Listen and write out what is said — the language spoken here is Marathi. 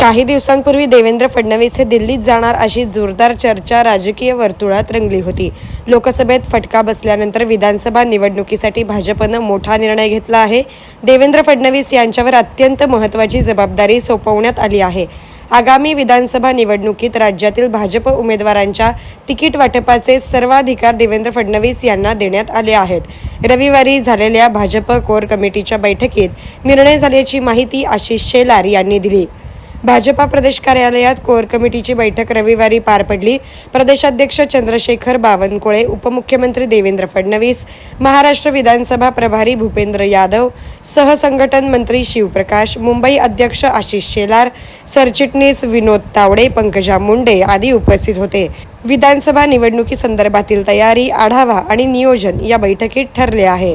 काही दिवसांपूर्वी देवेंद्र फडणवीस हे दिल्लीत जाणार अशी जोरदार चर्चा राजकीय वर्तुळात रंगली होती. लोकसभेत फटका बसल्यानंतर विधानसभा निवडणुकीसाठी भाजपनं मोठा निर्णय घेतला आहे. देवेंद्र फडणवीस यांच्यावर अत्यंत महत्त्वाची जबाबदारी सोपवण्यात आली आहे. आगामी विधानसभा निवडणुकीत राज्यातील भाजप उमेदवारांच्या तिकीट वाटपाचे सर्वाधिकार देवेंद्र फडणवीस यांना देण्यात आले आहेत. रविवारी झालेल्या भाजप कोर कमिटीच्या बैठकीत निर्णय झाल्याची माहिती आशिष शेलार यांनी दिली. भाजपा प्रदेश कार्यालयात कोर कमिटीची बैठक रविवारी पार पडली. प्रदेशाध्यक्ष चंद्रशेखर बावनकुळे उपमुख्यमंत्री देवेंद्र फडणवीस महाराष्ट्र विधानसभा प्रभारी भूपेंद्र यादव सहसंघटन मंत्री शिवप्रकाश मुंबई अध्यक्ष आशिष शेलार सरचिटणीस विनोद तावडे पंकजा मुंडे आदी उपस्थित होते. विधानसभा निवडणुकीसंदर्भातील तयारी आढावा आणि नियोजन या बैठकीत ठरले आहे.